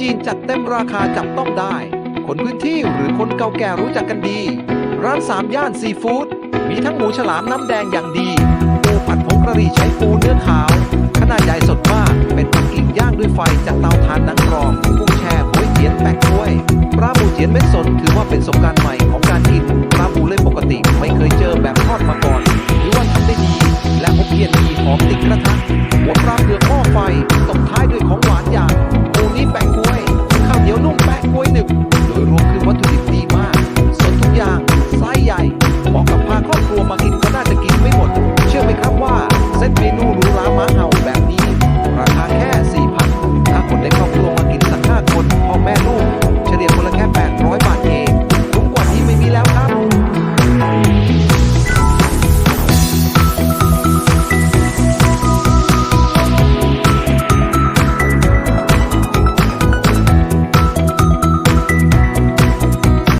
จีนจัดเต็มราคาจับต้องได้ คนพื้นที่หรือคนเก่าแก่รู้จักกันดี ร้านสามย่านซีฟู้ดมีทั้งหมูฉลามน้ำแดงอย่างดีปูผัดผงกะหรี่ใช้ปูเนื้อขาว ขนาดใหญ่สดมาก เป็นปักกิ่งย่างด้วยไฟจากเตาถ่านนังกรอบกุ้งแช่หอยเจียนแปะกล้วยปลาบูเจียนเม็ดสดถือว่าเป็นสมการใหม่ของการกินปลาบูเล่นปกติไม่เคยเจอแบบทอดมาก่อน หรือว่าทำได้ดี และอบเพียนมีหอมติดกระทะ Let